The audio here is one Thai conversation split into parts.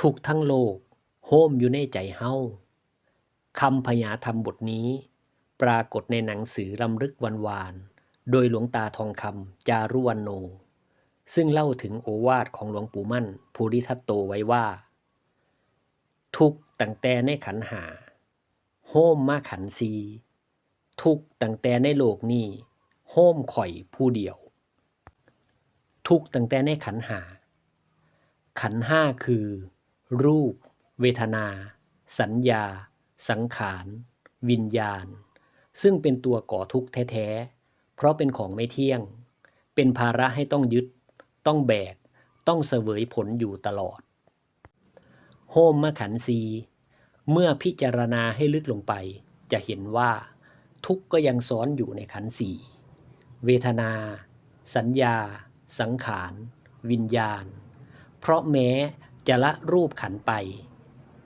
ทุกทั้งโลกโฮมอยู่ในใจเฮาคำพยาธรรมบทนี้ ปรากฏในหนังสือลำลึกวันวาน โดยหลวงตาทองคำจารุวันโน ซึ่งเล่าถึงโอวาทของหลวงปู่มั่น ภูริทัตโตไว้ว่า ทุกตั้งแต่ในขันหา โฮมมาขันซีทุกตั้งแต่ในโลกนี้โฮมข่อยผู้เดียว ทุกตั้งแต่ในขันหา ขันห้าคือ รูป เวทนา สัญญา สังขาร วิญญาณ ซึ่งเป็นตัวก่อทุกข์แท้ๆ เพราะเป็นของไม่เที่ยง เป็นภาระให้ต้องยึด ต้องแบก ต้องเสวยผลอยู่ตลอด โฮมมขันซีเมื่อพิจารณาให้ลึกลงไป จะเห็นว่า ทุกข์ก็ยังซ้อนอยู่ในขันสีเวทนา สัญญา สังขาร วิญญาณ เพราะแม้ จะละรูปขันไป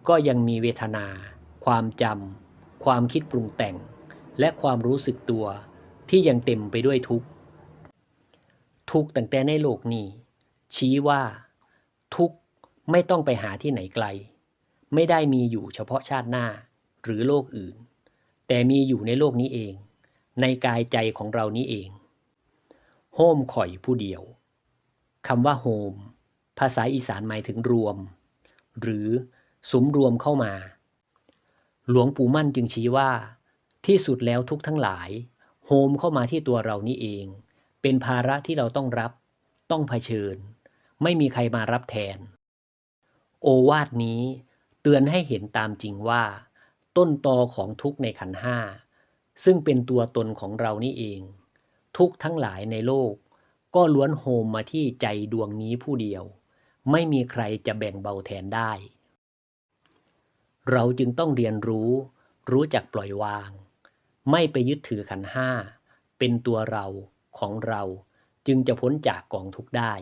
ก็ยังมีเวทนา ความจำความคิดปรุงแต่ง และความรู้สึกตัวที่ยังเต็มไปด้วยทุกข์ ทุกข์ตั้งแต่ในโลกนี้ ชี้ว่า ทุกข์ไม่ต้องไปหาที่ไหนไกล ไม่ได้มีอยู่เฉพาะชาติหน้าหรือโลกอื่น แต่มีอยู่ในโลกนี้เอง ในกายใจของเรานี้เอง โฮมข่อยผู้เดียวคำว่าโฮม ภาษาอีสานหมายถึงรวม หรือสุมรวมเข้ามา หลวงปู่มั่นจึงชี้ว่า ที่สุดแล้วทุกทั้งหลาย โฮมเข้ามาที่ตัวเรานี่เอง เป็นภาระที่เราต้องรับ ต้องเผชิญ ไม่มีใครมารับแทน โอวาทนี้เตือนให้เห็นตามจริงว่า ต้นตอของทุกในขันห้าซึ่งเป็นตัวตนของเรานี่เอง ทุกทั้งหลายในโลก ก็ล้วนโฮมมาที่ใจดวงนี้ผู้เดียว ไม่มีใครจะแบ่งเบาแทนได้ เราจึงต้องเรียนรู้ รู้จักปล่อยวาง ไม่ไปยึดถือขันห้า เป็นตัวเราของเราจึงจะพ้นจากกองทุกข์ได้